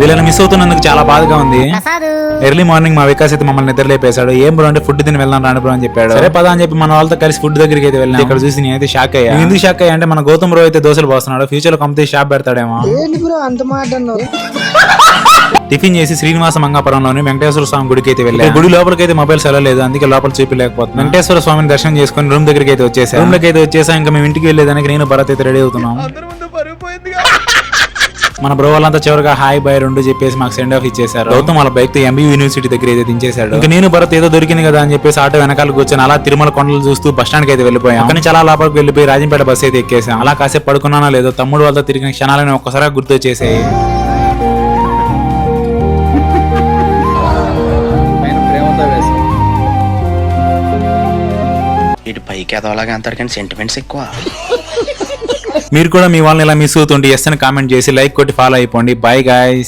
వీళ్ళని మిస్ అవుతున్నందుకు చాలా బాధగా ఉంది. ఎర్లీ మార్నింగ్ మా వికాస్ అయితే మమ్మల్ని నిద్ర లేపేశాడు. ఏం బ్రో అంటే ఫుడ్ తిని వెళ్దాం రాండి బ్రో అని చెప్పాడు. సరే పదా అని చెప్పి మన వాళ్ళతో కలిసి ఫుడ్ దగ్గరికి అయితే వెళ్ళాం. ఇక్కడ చూసి నేనైతే షాక్ అయ్యా. ఎందుకు షాక్ అయ్యా అంటే మన గౌతమ్ బ్రో అయితే దోశలు పోస్తున్నాడు. ఫ్యూచర్లో కంపెనీ షాప్ పెడతాడేమో. ఏంటి బ్రో అంత మాట అన్నావు? టిఫిన్ చేసి శ్రీనివాస మంగాపురంలోని వెంకటేశ్వర స్వామి గుడికి అయితే వెళ్ళాం. గుడి లోపలికి అయితే మొబైల్స్ వెళ్ళలేదు అందుకే లోపల చూపించలేకపోతున్నాం. వెంకటేశ్వర స్వామిని దర్శనం చేసుకుని రూమ్ దగ్గరికి అయితే వచ్చేసాం. రూమ్లోకి అయితే వచ్చేసా. ఇంకా మేము ఇంటికి వెళ్ళేదానికి నేను భరత్ అయితే రెడీ అవుతున్నాం. మన బ్రో వాళ్ళంతా చివరిగా హాయ్ బాయ్ రెండు చెప్పేసి మాకు సెండ్ ఆఫ్ ఇచ్చేసారు గౌతమ్ వాళ్ళ బైక్తో ఎంబీ యూనివర్సిటీ దగ్గర అయితే దించేశాడు. ఇంకా నేను భరత్ ఏదో దొరికింది కదా అని చెప్పేసి ఆటో వెనకాల కూర్చొని అలా తిరుమల కొండలు చూస్తూ బస్ స్టాండ్కి అయితే వెళ్ళిపోయాం. అక్కడి నుంచి అలా లోపలికి వెళ్ళిపోయి రాజంపేట బస్ అయితే ఎక్కేసాం అలా కాసేపు పడుకున్నానో లేదో తమ్ముడు వాళ్ళతో తిరిగిన క్షణాలను ఒక్కసారి గుర్తు వచ్చేసాయి. ఇటు పైకి ఎదవలాగా అంటారు కానీ సెంటిమెంట్స్ ఎక్కువ. మీరు కూడా మీ వాళ్ళని ఇలా మిస్ అవుతుంటే ఎస్ అని కామెంట్ చేసి లైక్ కొట్టి ఫాలో అయిపోండి. Bye guys